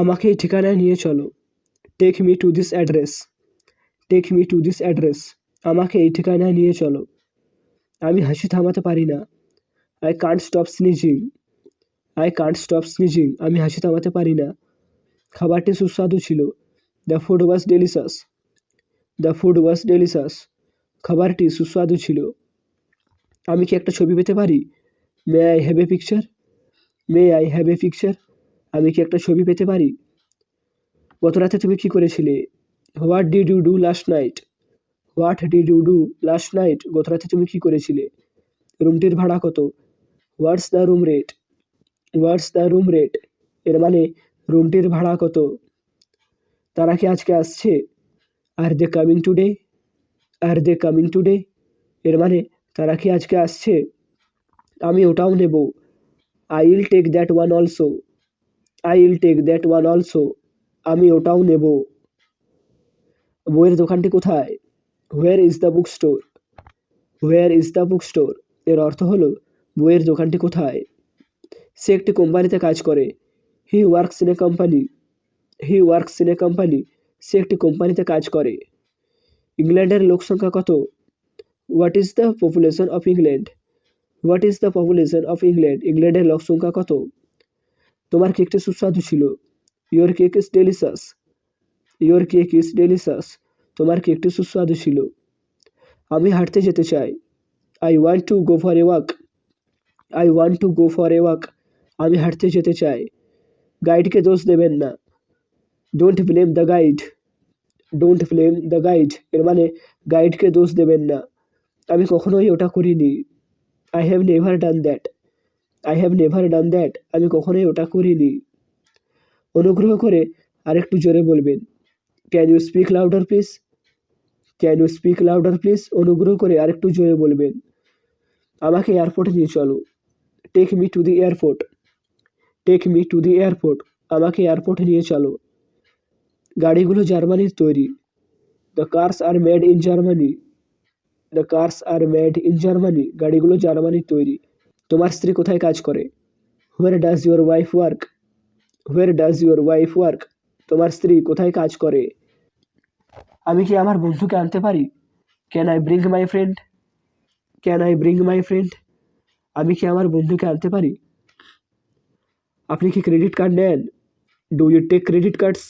আমাকে এই ঠিকানায় নিয়ে চলো। Take me to this address take me to this address আমাকে এই ঠিকানায় নিয়ে চলো। আমি হাসি থামাতে পারি না। I can't stop sneezing I can't stop sneezing আমি হাসি থামাতে পারি না। খাবারটি সুস্বাদু ছিল। The food was delicious the food was delicious খাবারটি সুস্বাদু ছিল। আমি কি একটা ছবি পেতে পারি? May I have a picture may I have a picture আমি কি একটা ছবি পেতে পারি? গত রাতে তুমি কি করেছিলে? What did you do last night what did you do last night গত রাতে তুমি কি করেছিলে? রুমটির ভাড়া কত? What's the room rate what's the room rate এর মানে রুমটির ভাড়া কত? তারা কি আজকে আসছে? Are they coming today are they coming today এর মানে তারা কি আজকে আসছে? আমি ওটাও নেব। I will take that one also I will take that one also আমি ওটাও নেব। বইয়ের দোকানটি কোথায়? Where is the book store where is the book store এর অর্থ হলো, বইয়ের দোকানটি কোথায়? সে একটি কোম্পানিতে কাজ করে। He works in a company he works in a company সে একটি কোম্পানিতে কাজ করে। ইংল্যান্ডের লোক সংখ্যা কত? What is the population of England what is the population of England ইংল্যান্ডের লোক সংখ্যা কত? তোমার কেকটি সুস্বাদু ছিল। Your cake is delicious your cake is delicious তোমার কেকটি সুস্বাদু ছিল। আমি হাঁটতে যেতে চাই। I want to go for a walk I want to go for a walk আমি হাঁটতে যেতে চাই। গাইডকে দোষ দেবেন না। Don't blame the guide don't blame the guide এর মানে গাইডকে দোষ দেবেন না। আমি কখনোই ওটা করিনি। I have never done that I have never done that আমি কখনোই ওটা করিনি। অনুগ্রহ করে আরেকটু জোরে বলবেন। Can you speak louder please can you speak louder please অনুগ্রহ করে আরেকটু জোরে বলবেন। আমাকে এয়ারপোর্টে নিয়ে চলো। Take me to the airport take me to the airport আমাকে এয়ারপোর্টে নিয়ে চলো। গাড়িগুলো জার্মানির তৈরি। The cars are made in Germany the cars are made in Germany গাড়িগুলো জার্মানির তৈরি। তোমার স্ত্রী কোথায় কাজ করে? Where does your wife work where does your wife work তোমার স্ত্রী কোথায় কাজ করে? আমি কি আমার বন্ধুকে আনতে পারি? Can I bring my friend can I bring my friend আমি কি আমার বন্ধুকে আনতে পারি? আপনি কি ক্রেডিট কার্ড নেন? Do you take credit cards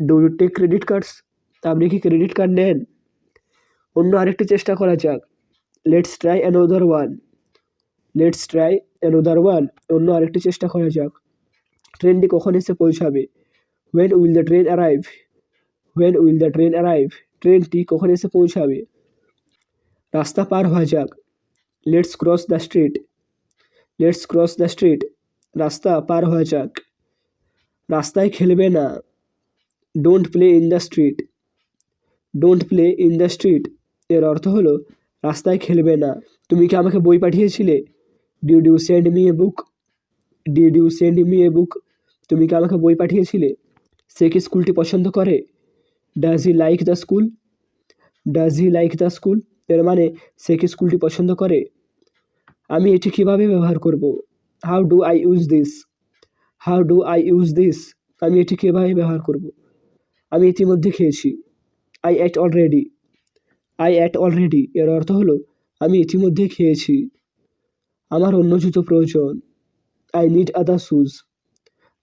do you take credit cards আপনি কি ক্রেডিট কার্ড নেন? অন্য আরেকটি চেষ্টা করা যাক। Let's try another one let's try another one অন্য আরেকটি চেষ্টা করা যাক। ট্রেনটি কখন এসে পৌঁছাবে? When will the train arrive when will the train arrive ট্রেনটি কখন এসে পৌঁছাবে? রাস্তা পার হওয়া যাক। Let's cross the street let's cross the street রাস্তা পার হওয়া যাক। রাস্তায় খেলবে না। Don't play in the street don't play in the street এর অর্থ হলো, রাস্তায় খেলবে না। তুমি কি আমাকে বই পাঠিয়েছিলে? Did you send me a book did you send me a book তুমি কি আমাকে বই পাঠিয়েছিলে? সে কি স্কুলটি পছন্দ করে? Does he like the school does he like the স্কুলের মানে সে কি স্কুলটি পছন্দ করে? আমি এটি কীভাবে ব্যবহার করব? How do I use this how do I use this আমি এটি কীভাবে ব্যবহার করব? আমি ইতিমধ্যে খেয়েছি। I ate already I ate already এর অর্থ হলো, আমি ইতিমধ্যে খেয়েছি। আমার অন্য জুতো প্রয়োজন। I need other shoes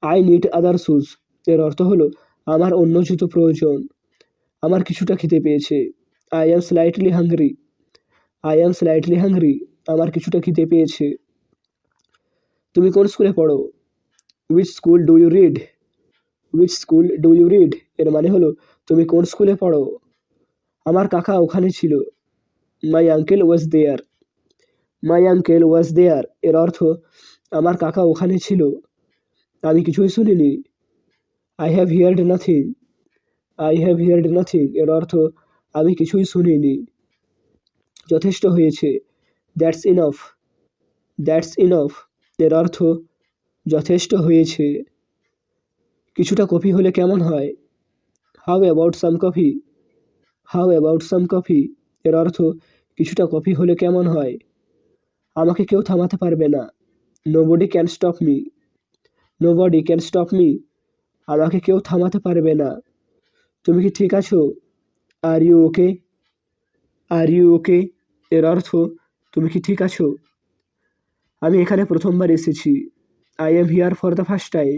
I need other shoes এর অর্থ হলো, আমার অন্য জুতো প্রয়োজন। আমার কিছুটা খেতে পেয়েছে। I am slightly hungry I am slightly hungry আমার কিছুটা খিদে পেয়েছে। তুমি কোন স্কুলে পড়ো? Which school do you read which school do you read এর মানে হলো, তুমি কোন স্কুলে পড়ো? আমার কাকা ওখানে ছিল। My uncle was there my uncle ওয়াজ দেয়ার এর অর্থ, আমার কাকা ওখানে ছিল। আমি কিছুই শুনিনি। I have heard nothing I have heard nothing এর অর্থ, আমি কিছুই শুনিনি। যথেষ্ট হয়েছে। দ্যাটস ইনফ দ্যাটস ইনফ এর অর্থ, যথেষ্ট হয়েছে। কিছুটা কফি হলে কেমন হয়? How about some coffee how about some coffee এর অর্থ, কিছুটা কফি হলে কেমন হয়? আমাকে কেউ থামাতে পারবে না। Nobody can stop me nobody can stop me আমাকে কেউ থামাতে পারবে না। তুমি কি ঠিক আছো? Are you okay are you okay এর অর্থ, তুমি কি ঠিক আছো? আমি এখানে প্রথমবার এসেছি। I am here for the first time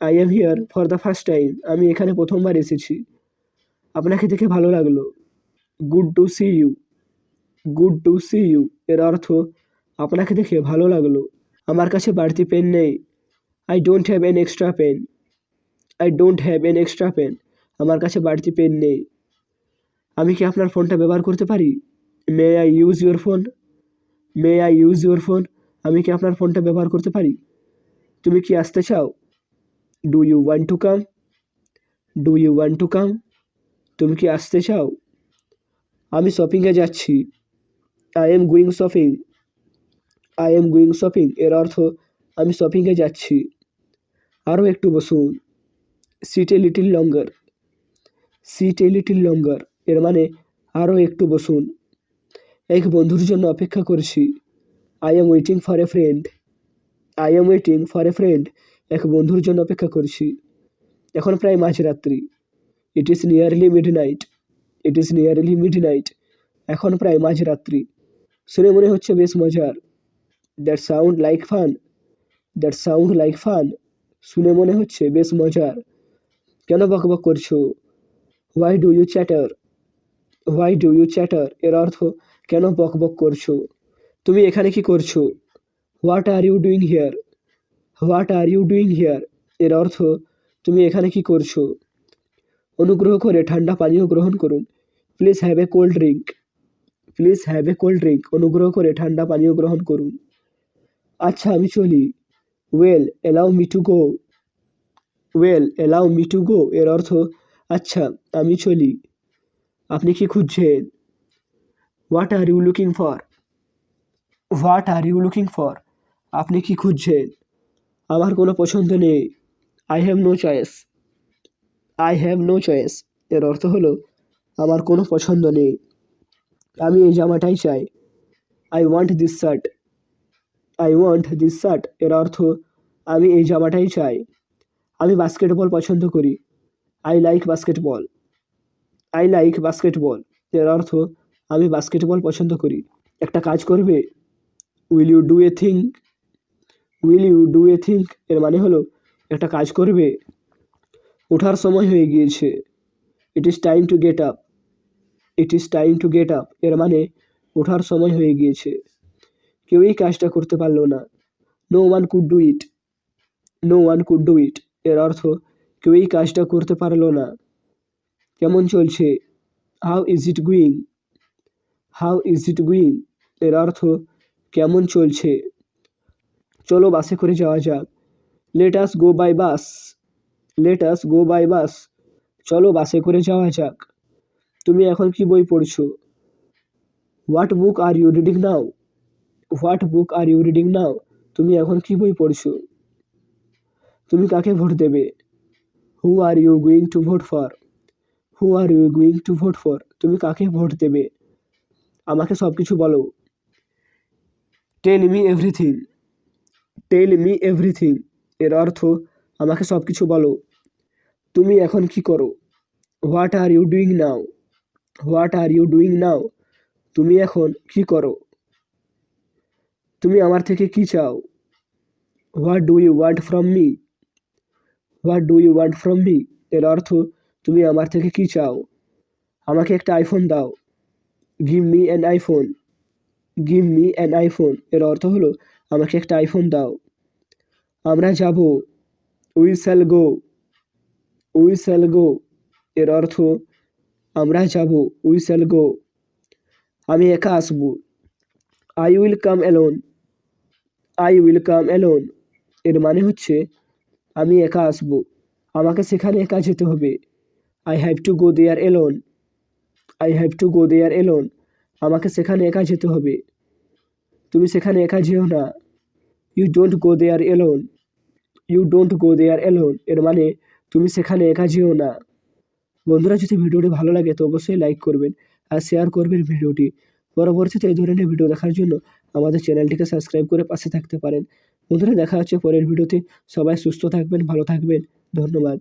I am here for the first time আমি এখানে প্রথমবার এসেছি। আপনাকে দেখে ভালো লাগল। Good to see you good to see you এর অর্থ, আপনাকে দেখে ভালো লাগল। আমার কাছে বাড়তি পেন নেই। I don't have an extra pen I don't have an extra pen আমার কাছে বাড়তি পেন নেই। আমি কি আপনার ফোনটা ব্যবহার করতে পারি? May I use your phone may I use your phone আমি কি আপনার ফোনটা ব্যবহার করতে পারি? তুমি কি আসতে চাও? Do you want to come do you want to come তুমি কি আসতে চাও? আমি শপিংয়ে যাচ্ছি। I am going shopping I am going shopping এর অর্থ, আমি শপিংয়ে যাচ্ছি। আরও একটু বসুন। Sit little longer sit little longer এর মানে আরও একটু বসুন। এক বন্ধুর জন্য অপেক্ষা করছি। I am waiting for a friend I am waiting for a friend এক বন্ধুর জন্য অপেক্ষা করছি। এখন প্রায় মাঝরাত্রি। It is nearly midnight it is nearly midnight এখন প্রায় মাঝরাত্রি। শুনে মনে হচ্ছে বেশ মজার। That sound like fun that sound like fun শুনে মনে হচ্ছে বেশ মজার। কেন বকবক করছ? Why do you chatter why do you chatter এর অর্থ কেন বকবক করছ? তুমি এখানে কি করছ? What are you doing here what are you doing here এর অর্থ তুমি এখানে কি করছ? অনুগ্রহ করে ঠান্ডা পানীয় গ্রহণ করুন। Please have a cold drink please have a cold drink অনুগ্রহ করে ঠান্ডা পানীয় গ্রহণ করুন। আচ্ছা আমি চলি। Well allow me to go well allow me to go এর অর্থ আচ্ছা আমি চলি। আপনি কি খুঁজছেন? What are you looking for what are you looking for আপনি কি খুঁজছেন? আমার কোনো পছন্দ নেই। I have no choice I have no choice এর অর্থ হলো, আমার কোনো পছন্দ নেই। আমি এই জামাটাই চাই। I want this shirt I want this shirt এর অর্থ, আমি এই জামাটাই চাই। আমি বাস্কেটবল পছন্দ করি। I like basketball I like basketball এর অর্থ, আমি বাস্কেটবল পছন্দ করি। একটা কাজ করবে? Will you do a think will you do a think এর মানে হলো, একটা কাজ করবে? ওঠার সময় হয়ে গিয়েছে। It is time to get up it is time to get up এর মানে ওঠার সময় হয়ে গিয়েছে। কেউই কাজটা করতে পারল না। No one could do it no one could do it এর অর্থ কেউই কাজটা করতে পারল না। কেমন চলছে? How is it going how is it going এর অর্থ কেমন চলছে? চলো বাসে করে যাওয়া যাক। Let us go by bus let us go by bus চলো বাসে করে যাওয়া যাক। তুমি এখন কি বই পড়ছো? What book are you reading now what book are you reading now তুমি এখন কি বই পড়ছো? তুমি কাকে ভোট দেবে? Who are you going to vote for who are you going to vote for তুমি কাকে ভোট দেবে? আমাকে সব কিছু বলো। Tell me everything tell me everything এর অর্থ, আমাকে সব কিছু বলো। তুমি এখন কি করো? What are you doing now what are you doing now তুমি এখন কি করো? তুমি আমার থেকে কি চাও? What do you want from me what do you want from me এর অর্থ, তুমি আমার থেকে কি চাও? আমাকে একটা আইফোন দাও। Give me an iPhone give me an iPhone এর অর্থ হলো, আমাকে একটা আইফোন দাও। আমরা যাব। We shall go we shall go এর অর্থ আমরা যাব উই শ্যাল গো। আমি একা আসব। I will come alone. I will come alone. এর মানে হচ্ছে, আমি একা আসব। আমাকে সেখানে একা যেতে হবে। I have to go there alone I have to go there alone আমাকে সেখানে একা যেতে হবে। তুমি সেখানে একা যেও না। You don't go there alone you don't go there alone এর মানে তুমি সেখানে একা যেও না। বন্ধুরা, যদি ভিডিওটি ভালো লাগে তো অবশ্যই লাইক করবেন আর শেয়ার করবেন ভিডিওটি। পরবর্তীতে এই ধরনের ভিডিও দেখার জন্য আমাদের চ্যানেলটিকে সাবস্ক্রাইব করে পাশে থাকতে পারেন। বন্ধুরা, দেখা হচ্ছে পরের ভিডিওতে সবাই সুস্থ থাকবেন, ভালো থাকবেন। ধন্যবাদ।